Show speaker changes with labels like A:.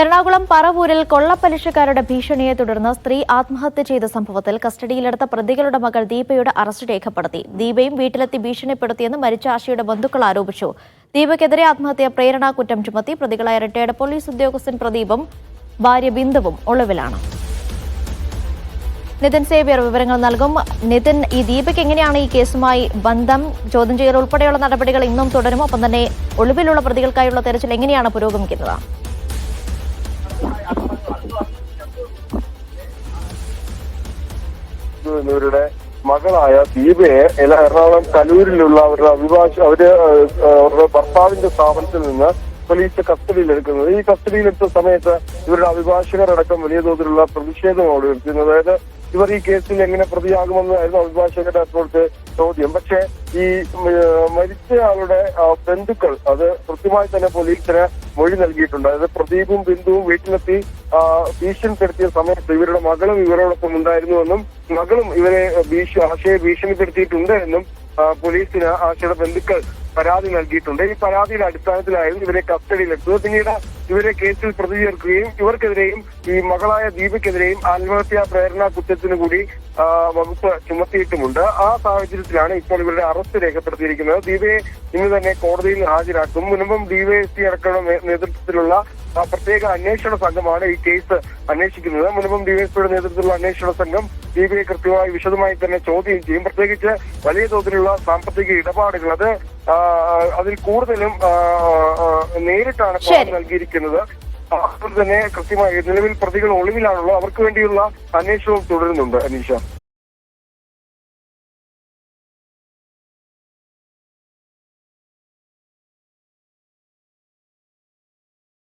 A: എറണാകുളം പറവൂരിൽ കൊള്ളപ്പലിശക്കാരുടെ ഭീഷണിയെ തുടർന്ന് സ്ത്രീ ആത്മഹത്യ ചെയ്ത സംഭവത്തിൽ കസ്റ്റഡിയിലെടുത്ത പ്രതികളുടെ മകൾ ദീപയുടെ അറസ്റ്റ് രേഖപ്പെടുത്തി. ദീപയും വീട്ടിലെത്തി ഭീഷണിപ്പെടുത്തിയെന്ന് മരിച്ച ആശയുടെ ബന്ധുക്കൾ ആരോപിച്ചു. ദീപയ്ക്കെതിരെ ആത്മഹത്യ പ്രേരണാ കുറ്റം ചുമത്തി പ്രതികളായ റിട്ടയർഡ് പോലീസ് ഉദ്യോഗസ്ഥൻ പ്രദീപും ഭാര്യ ബിന്ദുവും ഒളിവിലാണ്. നിതിൻ സേവ്യർ വിവരങ്ങൾ നൽകും. നിതിൻ ഈ ദീപയ്ക്ക് എങ്ങനെയാണ് ഈ കേസുമായി ബന്ധം? ചോദ്യം ചെയ്യൽ ഉൾപ്പെടെയുള്ള നടപടികൾ ഇന്നും തുടരും. ഒപ്പം തന്നെ ഒളിവിലുള്ള പ്രതികൾക്കായുള്ള തെരച്ചിൽ എങ്ങനെയാണ് പുരോഗമിക്കുന്നത്?
B: എന്നിവരുടെ മകളായ ദീപയെ എറണാകുളം കലൂരിലുള്ള അവരുടെ അഭിഭാഷ അവർ അവരുടെ ഭർത്താവിന്റെ സ്ഥാപനത്തിൽ നിന്ന് പോലീസ് കസ്റ്റഡിയിലെടുക്കുന്നത് ഈ കസ്റ്റഡിയിലെടുത്ത സമയത്ത് ഇവരുടെ അഭിഭാഷകരടക്കം വലിയ തോതിലുള്ള പ്രതിഷേധമാണ് ഉയർത്തുന്നത് അതായത് ഇവർ ഈ കേസിൽ എങ്ങനെ പ്രതിയാകുമെന്നായിരുന്നു അഭിഭാഷകരുടെ അപ്പോഴത്തെ ചോദ്യം. പക്ഷേ ഈ മരിച്ചയാളുടെ ബന്ധുക്കൾ അത് കൃത്യമായി തന്നെ പോലീസിന് മൊഴി നൽകിയിട്ടുണ്ട്. അതായത് പ്രദീപും ബിന്ദുവും വീട്ടിലെത്തി ഭീഷണിപ്പെടുത്തിയ സമയത്ത് ഇവരുടെ മകളും ഇവരോടൊപ്പം ഉണ്ടായിരുന്നുവെന്നും മകളും ഇവരെ ഭീഷ ആശയെ ഭീഷണിപ്പെടുത്തിയിട്ടുണ്ട് എന്നും പോലീസിന് ആശയുടെ ബന്ധുക്കൾ പരാതി നൽകിയിട്ടുണ്ട്. ഈ പരാതിയുടെ അടിസ്ഥാനത്തിലായിരുന്നു ഇവരെ കസ്റ്റഡിയിലെടുത്തത്. പിന്നീട് ഇവരെ കേസിൽ പ്രതി ചേർക്കുകയും ഇവർക്കെതിരെയും ഈ മകളായ ദീപയ്ക്കെതിരെയും ആത്മഹത്യാ പ്രേരണ കുറ്റത്തിന് കൂടി വകുപ്പ് ചുമത്തിയിട്ടുമുണ്ട്. ആ സാഹചര്യത്തിലാണ് ഇപ്പോൾ ഇവരുടെ അറസ്റ്റ് രേഖപ്പെടുത്തിയിരിക്കുന്നത്. ദീപയെ ഇന്ന് തന്നെ കോടതിയിൽ ഹാജരാക്കും. മുൻപും ഡിവൈഎസ്പി അടക്കം നേതൃത്വത്തിലുള്ള പ്രത്യേക അന്വേഷണ സംഘമാണ് ഈ കേസ് അന്വേഷിക്കുന്നത്. മുൻപും ഡിവൈഎസ്പിയുടെ നേതൃത്വത്തിലുള്ള അന്വേഷണ സംഘം ദീപയെ കൃത്യമായി വിശദമായി തന്നെ ചോദ്യം ചെയ്യും. പ്രത്യേകിച്ച് വലിയ തോതിലുള്ള സാമ്പത്തിക ഇടപാടുകൾ. അത് അതിൽ കൂടുതലും നേരിട്ടാണ് നൽകിയിരിക്കുന്നത്. അതുപോലെ തന്നെ കൃത്യമായി നിലവിൽ പ്രതികൾ ഒളിവിലാണുള്ളത്. അവർക്ക് വേണ്ടിയുള്ള അന്വേഷണവും തുടരുന്നുണ്ട് അനീഷ.